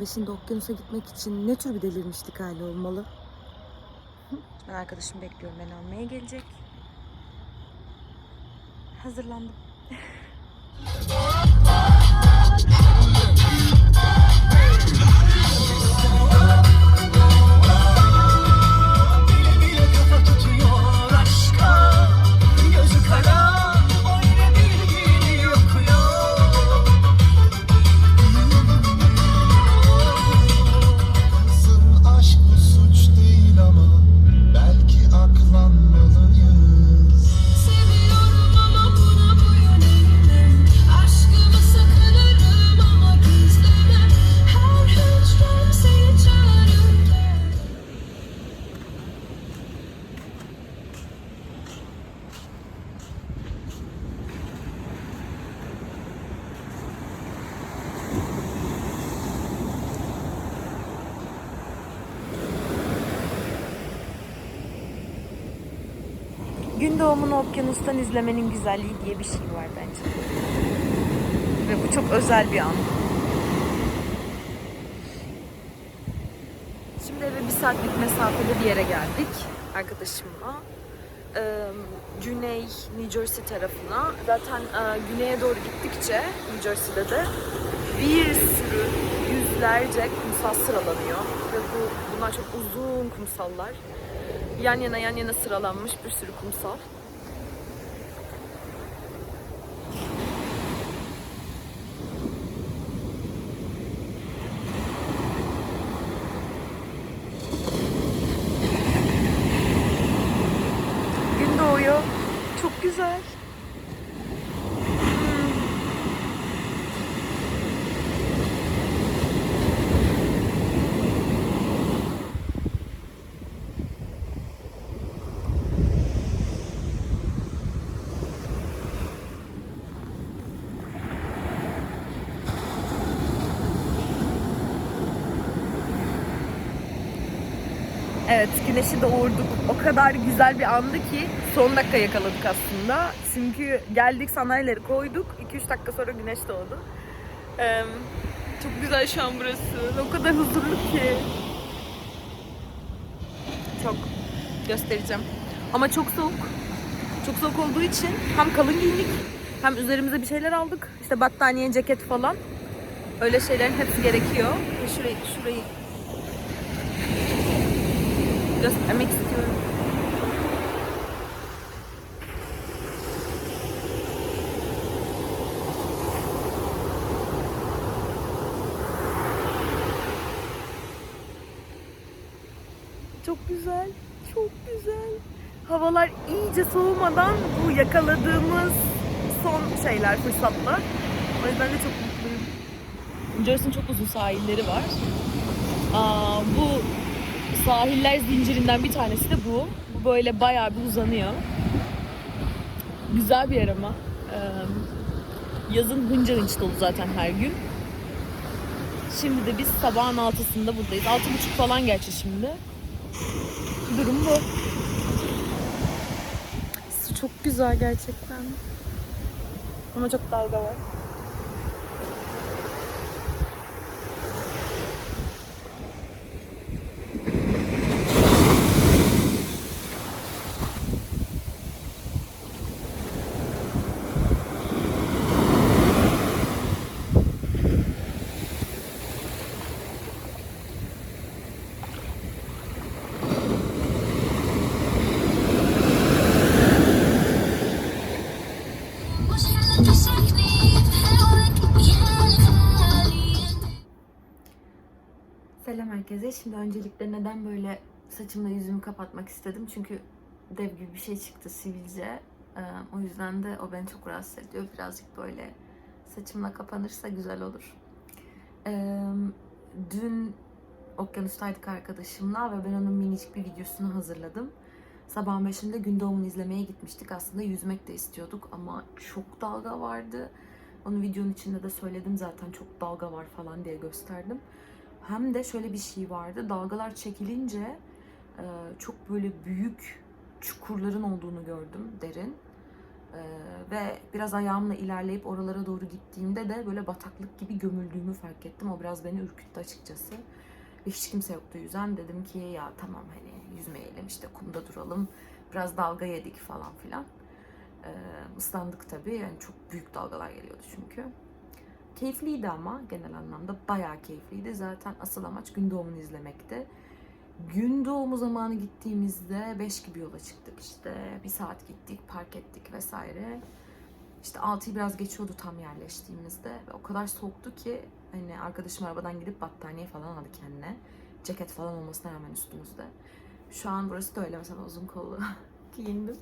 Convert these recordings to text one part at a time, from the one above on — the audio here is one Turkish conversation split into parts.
sabahın beşinde okyanusa gitmek için ne tür bir delirmişlik hali olmalı? Ben arkadaşım bekliyorum. Beni almaya gelecek. Hazırlandım. Gün doğumunu okyanustan izlemenin güzelliği diye bir şey var bence. Ve bu çok özel bir an. Şimdi eve bir saatlik mesafede bir yere geldik arkadaşımla. Ee, Güney New Jersey tarafına. Zaten e, güneye doğru gittikçe New Jersey'de de bir sürü yüzlerce kumsal sıralanıyor. Ve bu bunlar çok uzun kumsallar yan yana yan yana sıralanmış bir sürü kumsal. Gün doğuyor. Çok güzel. Evet, güneşi doğurduk. O kadar güzel bir andı ki son dakika yakaladık aslında. Çünkü geldik sandalyeleri koyduk. 2-3 dakika sonra güneş doğdu. Ee, çok güzel şu an burası. O kadar huzurlu ki. Çok göstereceğim. Ama çok soğuk. Çok soğuk olduğu için hem kalın giyindik hem üzerimize bir şeyler aldık. İşte battaniye, ceket falan. Öyle şeylerin hepsi gerekiyor. Şurayı, şurayı göstermek istiyorum. Çok güzel, çok güzel. Havalar iyice soğumadan bu yakaladığımız son şeyler, fırsatlar. O yüzden de çok mutluyum. Jersey'nin çok uzun sahilleri var. Aa, sahiller zincirinden bir tanesi de bu. Bu böyle bayağı bir uzanıyor. Güzel bir yer ama. Ee, yazın hınca hınç dolu zaten her gün. Şimdi de biz sabahın altısında buradayız. Altı buçuk falan gerçi şimdi. Durum bu. Su çok güzel gerçekten. Ama çok dalga var. Herkese. Şimdi öncelikle neden böyle saçımla yüzümü kapatmak istedim? Çünkü dev gibi bir şey çıktı sivilce. Ee, o yüzden de o beni çok rahatsız ediyor. Birazcık böyle saçımla kapanırsa güzel olur. Ee, dün okyanustaydık arkadaşımla ve ben onun minicik bir videosunu hazırladım. Sabahın beşinde gün doğumunu izlemeye gitmiştik. Aslında yüzmek de istiyorduk ama çok dalga vardı. Onu videonun içinde de söyledim zaten çok dalga var falan diye gösterdim. Hem de şöyle bir şey vardı. Dalgalar çekilince e, çok böyle büyük çukurların olduğunu gördüm derin. Ee, ve biraz ayağımla ilerleyip oralara doğru gittiğimde de böyle bataklık gibi gömüldüğümü fark ettim. O biraz beni ürküttü açıkçası. Ve hiç kimse yoktu yüzen. Dedim ki ya tamam hani yüzmeyelim işte kumda duralım. Biraz dalga yedik falan filan. Ee, ıslandık tabii. Yani çok büyük dalgalar geliyordu çünkü. Keyifliydi ama genel anlamda bayağı keyifliydi. Zaten asıl amaç gün doğumunu izlemekti. Gün doğumu zamanı gittiğimizde 5 gibi yola çıktık işte. Bir saat gittik, park ettik vesaire. İşte 6'yı biraz geçiyordu tam yerleştiğimizde. Ve o kadar soğuktu ki hani arkadaşım arabadan gidip battaniye falan aldı kendine. Ceket falan olmasına rağmen üstümüzde. Şu an burası da öyle mesela uzun kollu giyindim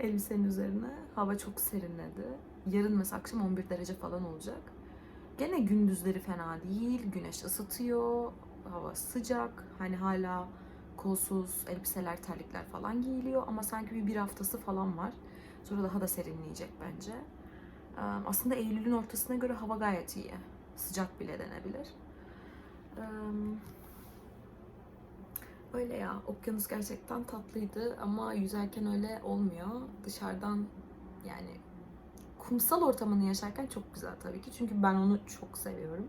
elbisenin üzerine. Hava çok serinledi. Yarın mesela akşam 11 derece falan olacak. Gene gündüzleri fena değil. Güneş ısıtıyor. Hava sıcak. Hani hala kolsuz elbiseler, terlikler falan giyiliyor. Ama sanki bir, bir haftası falan var. Sonra daha da serinleyecek bence. Aslında Eylül'ün ortasına göre hava gayet iyi. Sıcak bile denebilir. Öyle ya. Okyanus gerçekten tatlıydı ama yüzerken öyle olmuyor. Dışarıdan yani kumsal ortamını yaşarken çok güzel tabii ki. Çünkü ben onu çok seviyorum.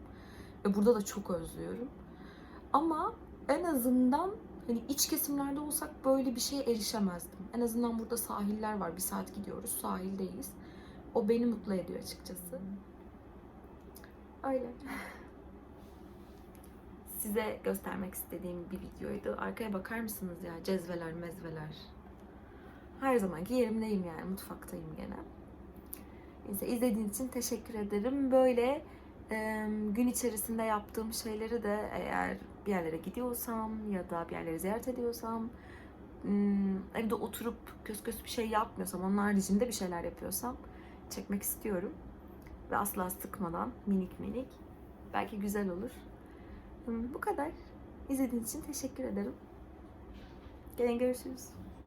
Ve burada da çok özlüyorum. Ama en azından hani iç kesimlerde olsak böyle bir şeye erişemezdim. En azından burada sahiller var. Bir saat gidiyoruz. Sahildeyiz. O beni mutlu ediyor açıkçası. Öyle. Size göstermek istediğim bir videoydu. Arkaya bakar mısınız ya? Cezveler, mezveler. Her zamanki yerimdeyim yani. Mutfaktayım gene. Neyse izlediğiniz için teşekkür ederim. Böyle e, gün içerisinde yaptığım şeyleri de eğer bir yerlere gidiyorsam ya da bir yerleri ziyaret ediyorsam evde oturup kös kös bir şey yapmıyorsam onun haricinde bir şeyler yapıyorsam çekmek istiyorum. Ve asla sıkmadan minik minik. Belki güzel olur. Bu kadar. İzlediğiniz için teşekkür ederim. Gelin görüşürüz.